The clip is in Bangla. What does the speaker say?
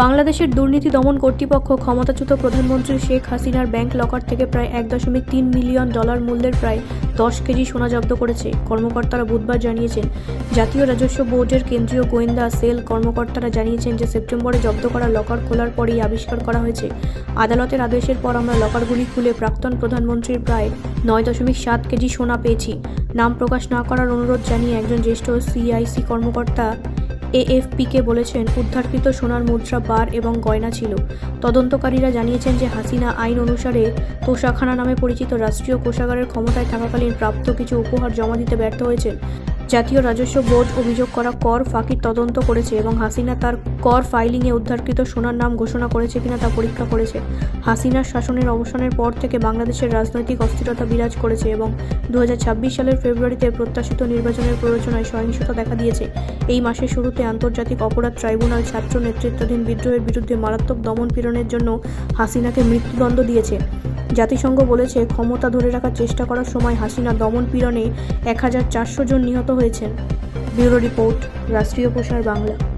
বাংলাদেশের দুর্নীতি দমন কর্তৃপক্ষ ক্ষমতাচ্যুত প্রধানমন্ত্রী শেখ হাসিনার ব্যাংক লকার থেকে প্রায় এক দশমিক তিন মিলিয়ন ডলার মূল্যের প্রায় দশ কেজি সোনা জব্দ করেছে। কর্মকর্তারা বুধবার জানিয়েছেন, জাতীয় রাজস্ব বোর্ডের কেন্দ্রীয় গোয়েন্দা সেল কর্মকর্তারা জানিয়েছেন যে সেপ্টেম্বরে জব্দ করা লকার খোলার পরেই আবিষ্কার করা হয়েছে। আদালতের আদেশের পর আমরা লকারগুলি খুলে প্রাক্তন প্রধানমন্ত্রীর প্রায় নয় দশমিক সাত কেজি সোনা পেয়েছি। নাম প্রকাশ না করার অনুরোধ জানিয়ে একজন জ্যেষ্ঠ সিআইসি কর্মকর্তা এএফপিকে বলেছেন, উদ্ধারকৃত সোনার মুদ্রা, বার এবং গয়না ছিল। তদন্তকারীরা জানিয়েছেন যে হাসিনা আইন অনুসারে তোষাখানা নামে পরিচিত রাষ্ট্রীয় কোষাগারের ক্ষমতায় থাকাকালীন প্রাপ্ত কিছু উপহার জমা দিতে ব্যর্থ হয়েছেন। জাতীয় রাজস্ব বোর্ড অভিযোগ করা কর ফাঁকির তদন্ত করেছে এবং হাসিনা তার কর ফাইলিংয়ে উদ্ধারকৃত সোনার নাম ঘোষণা করেছে কিনা তা পরীক্ষা করেছে। হাসিনার শাসনের অবসানের পর থেকে বাংলাদেশের রাজনৈতিক অস্থিরতা বিরাজ করেছে এবং দু হাজার ছাব্বিশ সালের ফেব্রুয়ারিতে প্রত্যাশিত নির্বাচনের প্ররোচনায় সহিংসতা দেখা দিয়েছে। এই মাসের শুরুতে আন্তর্জাতিক অপরাধ ট্রাইব্যুনাল ছাত্র নেতৃত্বাধীন বিদ্রোহের বিরুদ্ধে মারাত্মক দমন পীড়নের জন্য হাসিনাকে মৃত্যুদণ্ড দিয়েছে। জাতিসংঘ বলেছে, ক্ষমতা ধরে রাখার চেষ্টা করার সময় হাসিনা দমন পীড়নে এক হাজার চারশো জন নিহত হয়েছেন। ব্যুরো রিপোর্ট, রাষ্ট্রীয় প্রসার বাংলা।